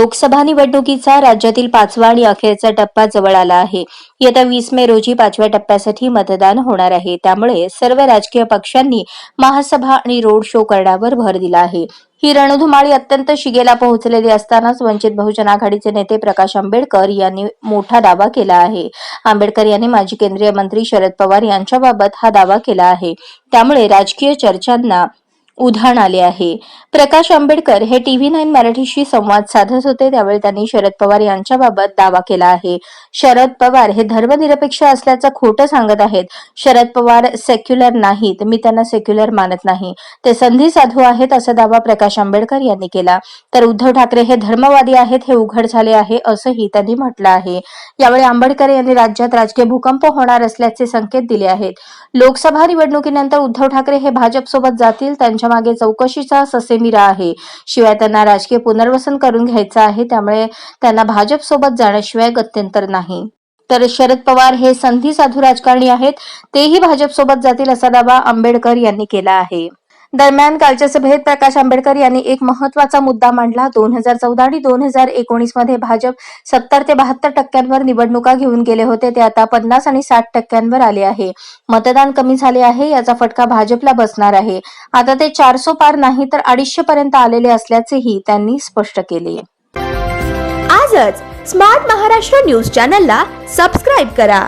लोकसभा निवडणुकीचा राज्यातील पाचवा आणि अखेरचा टप्पा जवळ आला आहे. येत्या वीस मे रोजी पाचव्या टप्प्यासाठी मतदान होणार आहे. त्यामुळे सर्व राजकीय पक्षांनी महासभा आणि रोड शो करण्यावर भर दिला आहे. ही रणधुमाळी अत्यंत शिगेला पोहोचलेली असतानाच वंचित बहुजन आघाडीचे नेते प्रकाश आंबेडकर यांनी मोठा दावा केला आहे. आंबेडकर यांनी माजी केंद्रीय मंत्री शरद पवार यांच्याबाबत हा दावा केला आहे. त्यामुळे राजकीय चर्चांना उधाण आले आहे. प्रकाश आंबेडकर हे टीव्ही नाईन मराठीशी संवाद साधत होते. त्यावेळी त्यांनी शरद पवार यांच्याबाबत दावा केला आहे. शरद पवार हे धर्मनिरपेक्ष असल्याचं खोटं सांगत आहेत. शरद पवार सेक्युलर नाहीत. मी त्यांना सेक्युलर मानत नाही. ते संधी साधू आहेत असा दावा प्रकाश आंबेडकर यांनी केला. तर उद्धव ठाकरे हे धर्मवादी आहेत हे उघड झाले आहे असंही त्यांनी म्हटलं आहे. यावेळी आंबेडकर यांनी राज्यात राजकीय भूकंप होणार असल्याचे संकेत दिले आहेत. लोकसभा निवडणुकीनंतर उद्धव ठाकरे हे भाजपसोबत जातील त्यांच्या मागे चौकशीचा ससेमिरा आहे. शिवाय त्यांना राजकीय पुनर्वसन करून घ्यायचं आहे त्यामुळे त्यांना भाजपसोबत जाण्याशिवाय गत्यंतर नाही. तर शरद पवार हे संधी साधू राजकारणी आहेत तेही भाजपसोबत जातील असा दावा आंबेडकर यांनी केला आहे. दरम्यान कालच्या सभेत प्रकाश आंबेडकर यांनी एक महत्त्वाचा मुद्दा मांडला. दोन हजार चौदा आणि दोन हजार एकोणीसमध्ये भाजप सत्तर ते बहात्तर टक्क्यांवर निवडणुका घेऊन गेले होते. ते आता पन्नास आणि साठ टक्क्यांवर आले आहे. मतदान कमी झाले आहे याचा फटका भाजपला बसणार आहे. आता ते चारसो पार नाही तर अडीचशे पर्यंत आलेले असल्याचेही त्यांनी स्पष्ट केले. आजच स्मार्ट महाराष्ट्र न्यूज चॅनलला सबस्क्राईब करा.